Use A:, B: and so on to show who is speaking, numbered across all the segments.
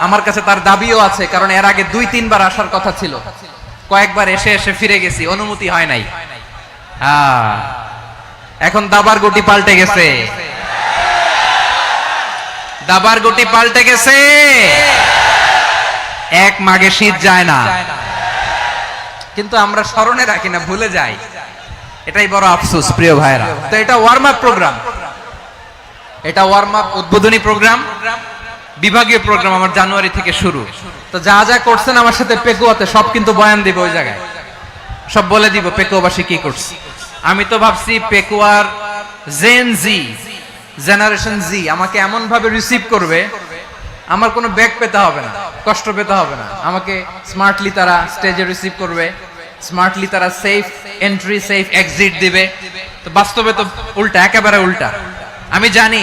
A: আমার কাছে তার দাবিও আছে, কারণ এর আগে দুই, তিনবার আসার কথা ছিল। কয়েকবার এসে এসে ফিরে গেছি, অনুমতি হয় নাই। হ্যাঁ। এখন দাবার গুটি পাল্টে গেছে। দাবার গুটি পাল্টে গেছে। এক মাগে শীত যায় না। কিন্তু আমরা স্মরণে রাখি না, ভুলে যাই। এটাই বড় আফসোস, প্রিয় ভাইরা তো এটা ওয়ার্ম আপ প্রোগ্রাম এটা ওয়ার্ম আপ উদ্বোধনী প্রোগ্রাম বিভাগীয় প্রোগ্রাম আমার জানুয়ারি থেকে শুরু। তো যা যা করছেন আমার সাথে পেকুয়াতে সব কিন্তু বয়ান দিব ওই জায়গায়। সব বলে দিব পেকুয়াবাসী কি করছে। আমি তো ভাবছি পেকুয়ার জেন জি জেনারেশন জি আমাকে এমন ভাবে রিসিভ করবে, আমার কোনো ব্যাগ পেতে হবে না, কষ্ট পেতে হবে না। আমাকে স্মার্টলি তারা স্টেজে রিসিভ করবে স্মার্টলি তারা সেফ এন্ট্রি সেফ এক্সিট দিবে। তো বাস্তবে তো উল্টা, একেবারে উল্টা। আমি জানি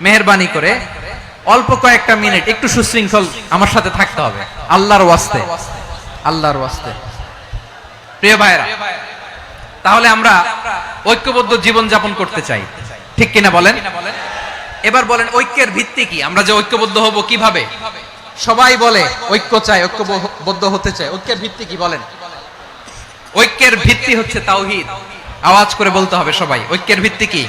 A: মেহরবানি করে অল্প কয়েকটা মিনিট একটু সুশৃঙ্খল আমার সাথে থাকতে হবে। আল্লাহর ওয়াস্তে। আল্লাহর ওয়াস্তে। প্রিয় ভাইরা তাহলে আমরা ঐক্যবদ্ধ জীবন যাপন করতে চাই। ঠিক কিনা বলেন? এবার বলেন, ঐক্যের ভিত্তি কি? আমরা যে ঐক্যবদ্ধ হব কীভাবে? সবাই বলে, ঐক্য চাই, ঐক্যবদ্ধ হতে চাই। ঐক্যের ভিত্তি কি বলেন? ঐক্যের ভিত্তি হচ্ছে তাওহীদ। আওয়াজ করে বলতে হবে সবাই, ঐক্যের ভিত্তি কি?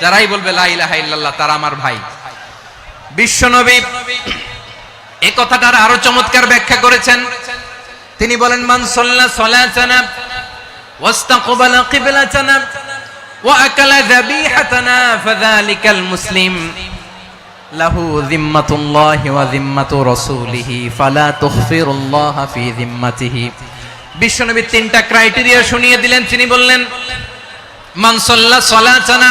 A: যারাই বলবে, লা ইলাহা ইল্লাল্লাহ তারা আমার ভাই। বিশ্বনবী এই কথাটার আরও চমৎকার ব্যাখ্যা করেছেন। তিনি বলেন, মান সাল্লা সালাতানা ওয়াস্তাকবালা কিবলাতানা ওয়া আকালা যাবিহাতানা ফাযালিকাল মুসলিম। লাহু যিম্মাতুল্লাহি ওয়া যিম্মাতু রাসূলিহি, ফালা তুখফিরুল্লাহ ফি যিম্মাতিহি। বিশ্বনবী তিনটা ক্রাইটেরিয়া শুনিয়ে দিলেন। তিনি বললেন, মান সাল্লা সালাতানা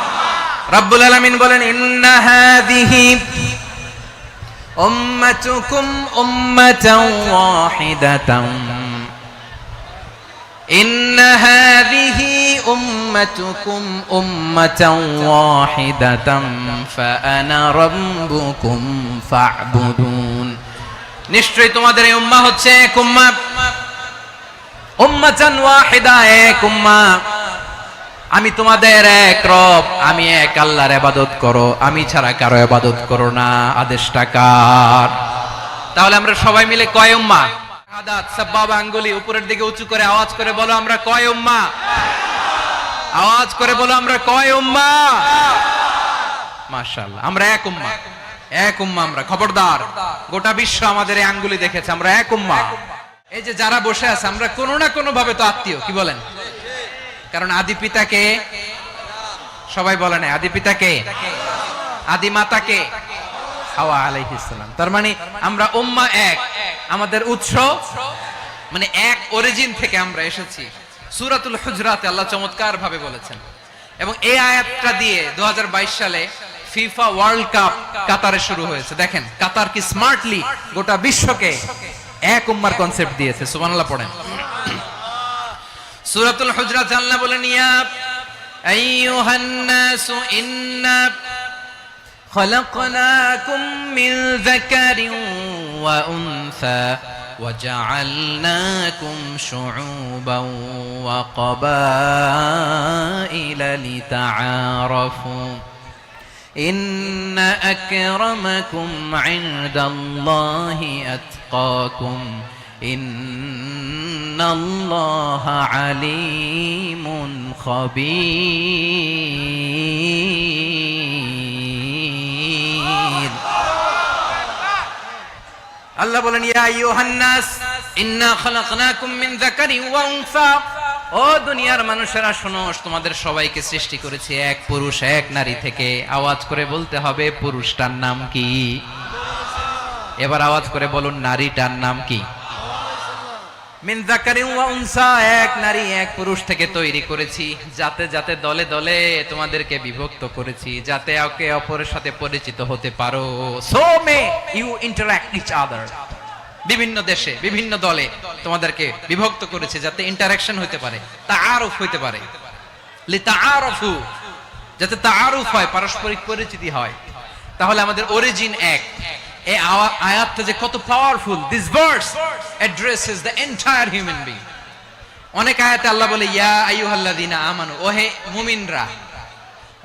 A: রাব্বুল আলামিন বলেন, ইন্না হাযিহি উম্মাতুকুম উম্মাতান ওয়াহিদাতান ইন্না হাযিহি উম্মাতুকুম উম্মাতান ওয়াহিদাতান ফাআনা রাব্বুকুম ফা'বুদুন। নিশ্চয়ই তোমাদের এই উম্মাহ হচ্ছে এক উম্মাহ উম্মাতান ওয়াহিদা, এক উম্মাহ আমি তোমাদের এক রব, আমি এক আল্লাহর ইবাদত করো, আমি ছাড়া কারও ইবাদত করো না, আদেশটা কার? তাহলে আমরা সবাই মিলে কয় উম্মা? উপরের দিকে উঁচু করে আওয়াজ করে কয় আওয়াজ করে বলো আমরা কয় উম্মা? আমরা এক উম্মা। এক উম্মা আমরা, খবরদার। গোটা বিশ্ব আমাদের এই আঙ্গুলি দেখেছে, আমরা এক উম্মা। এই যে যারা বসে আছে, আমরা কোনো না কোনো ভাবে তো আত্মীয়, কি বলেন? কারণ আদি পিতাকে সবাই বলে না আদি পিতাকে? আদি মাতাকে? হাওয়া আলাইহিস সালাম। তার মানে আমরা উম্মা এক। আমাদের উৎস মানে এক অরিজিন থেকে আমরা এসেছি। সূরাতুল হুজরাতে আল্লাহ চমৎকার ভাবে বলেছেন। এবং এই আয়াতটা দিয়ে 2022 সালে ফিফা ওয়ার্ল্ড কাপ কাতারে শুরু হয়েছে। দেখেন, কাতার কি স্মার্টলি গোটা বিশ্বকে এক উম্মার কনসেপ্ট দিয়েছে। সুবহানাল্লাহ পড়েন। সূরাতুল হুজরাত আল্লাহ বলেন ইয়া আইয়ুহান নাসু ইন্না خلقناكم من ذكر وأنثى وجعلناكم شعوبا وقبائل لتعارفوا إن أكرمكم عند الله أتقاكم إن الله عليم خبير আল্লাহ বলেন ইয়া আইয়ুহান্নাস ইন্না খালাকনাকুম মিন যাকারিন ওয়া উনসা ও দুনিয়ার মানুষেরা শোনো তোমাদের সবাইকে সৃষ্টি করেছি এক পুরুষ এক নারী থেকে আওয়াজ করে বলতে হবে পুরুষটার নাম কি এবার আওয়াজ করে বলুন নারীটার নাম কি এক নারী, এক পুরুষ থেকে তৈরি করেছি। যাতে যাতে দলে দলে তোমাদেরকে বিভক্ত করেছি, যাতে একে অপরের সাথে পরিচিত হতে পারো। So may you interact each other বিভিন্ন দেশে, বিভিন্ন দলে তোমাদেরকে বিভক্ত করেছে, যাতে ইন্টারাকশন হতে পারে তা তাআরুফ হতে পারে। লি তাআরুফু, যাতে তাআরুফ হয়, পারস্পরিক পরিচিতি হয়। তাহলে আমাদের অরিজিন এক। এই আয়াতটা যে কত powerful this verse the entire human being অনেক আয়াতে আল্লাহ বলে, ইয়া আইয়ুহাল্লাযিনা আমানু ওহে মুমিনরা।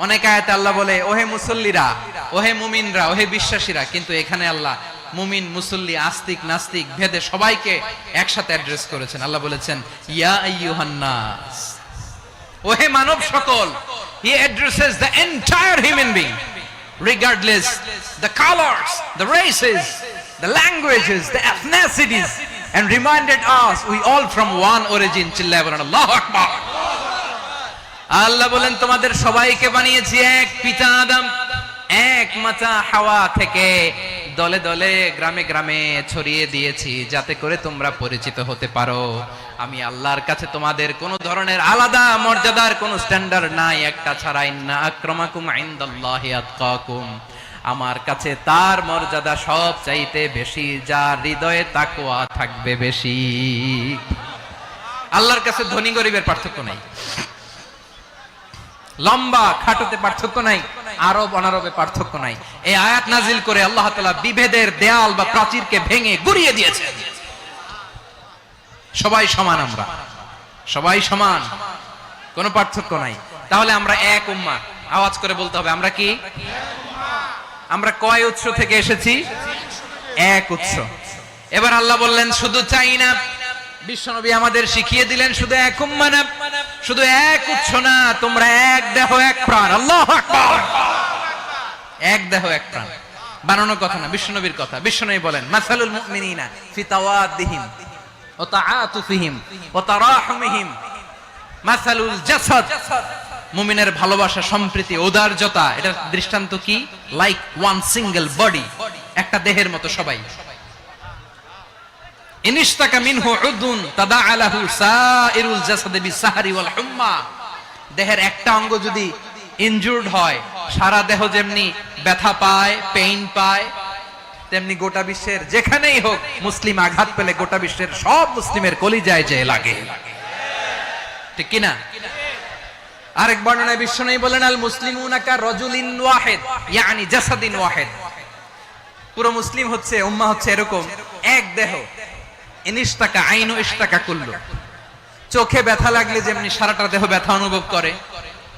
A: অনেক আয়াতে আল্লাহ বলে, ওহে মুসল্লিরা ওহে মুমিনরা, ওহে বিশ্বাসীরা। কিন্তু এখানে আল্লাহ মুমিন, মুসল্লি, আস্তিক, নাস্তিক, ভেদে সবাইকে একসাথে অ্যাড্রেস করেছেন। আল্লাহ বলেছেন, ইয়া আইয়ুহান নাস ওহে মানব সকল he addresses the entire human being regardless the colors the races the languages the ethnicities and reminded us we all from one origin চিল্লায় বলেন আল্লাহু বলেন তোমাদের সবাইকে বানিয়েছি এক পিতা আদম এক মাতা হাওয়া থেকে দলে দলে গ্রামে গ্রামে ছড়িয়ে দিয়েছি যাতে করে তোমরা পরিচিত হতে পারো আমি আল্লাহর কাছে তোমাদের কোন ধরনের আলাদা মর্যাদার কোন স্ট্যান্ডার্ড নাই, একটা ছাড়া ইন্না আক্রমাকুম ইনদাল্লাহি আতকাকুম। আমার কাছে তার মর্যাদা সব চাইতে বেশি, যার হৃদয়ে তাকওয়া থাকবে বেশি। আল্লাহর কাছে ধনী গরিবের পার্থক্য নাই। লম্বা খাটোতে পার্থক্য নাই, আরব অনারবে পার্থক্য নাই। এই আয়াত নাজিল করে আল্লাহ তাআলা বিভেদের দেয়াল বা প্রাচীরকে ভেঙে গুড়িয়ে দিয়েছে সবাই সমান আমরা। সবাই সমান। কোনো পার্থক্য নাই। তাহলে আমরা এক উম্মা। আওয়াজ করে বলতে হবে, আমরা কি? আমরা কয় উৎস থেকে এসেছি? এক উৎস। এবার আল্লাহ বললেন, শুধু চাই না। বিশ্বনবী আমাদের শিখিয়ে দিলেন, শুধু এক উম্মা না। শুধু এক উৎস না, তোমরা এক দেহ, এক প্রাণ। আল্লাহ এক দেহ, এক প্রাণ। বানানোর কথা না, বিশ্বনবীর কথা। বিশ্বনবী বলেন, মাসালুল মুমিনিনা ফি তাওয়াদিহিম। মুমিনের ভালোবাসা, সম্প্রীতি উদারতা এটা দৃষ্টান্ত কি? লাইক ওয়ান সিঙ্গেল বডি একটা দেহের মতো সবাই। দেহের একটা অঙ্গ যদি ইনজুরড হয়, সারা দেহ যেমনি ব্যথা পায় পেইন পায় তেমনি গোটা বিশ্বের যেখানেই হোক মুসলিম আঘাত পেলে গোটা বিশ্বের সব মুসলিমের কলিজায় যে লাগে। ঠিক কিনা? আরেক বর্ণনায় বিশ্বনবী বলেন, আল মুসলিমুনা কা রাজুলিন ওয়াহিদ, ইয়ানি জাসাদিন ওয়াহিদ। পুরো মুসলিম হচ্ছে উম্মাহ হচ্ছে এরকম, এক দেহ। ইনিশতাকা আইনু ইশতাকা কুল্লু। চোখে ব্যথা লাগলে যেমনি সারাটা দেহ ব্যথা অনুভব করে,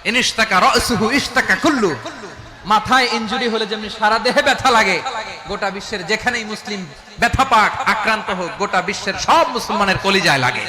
A: ইনিশতাকা রাসুহু ইশতাকা কুল্লু। মাথায় ইঞ্জুরি হলে যেমনি সারা দেহে ব্যথা লাগে, গোটা বিশ্বের যেখানেই মুসলিম ব্যথা পাক, আক্রান্ত হোক, গোটা বিশ্বের সব মুসলমানের কলিজায় লাগে।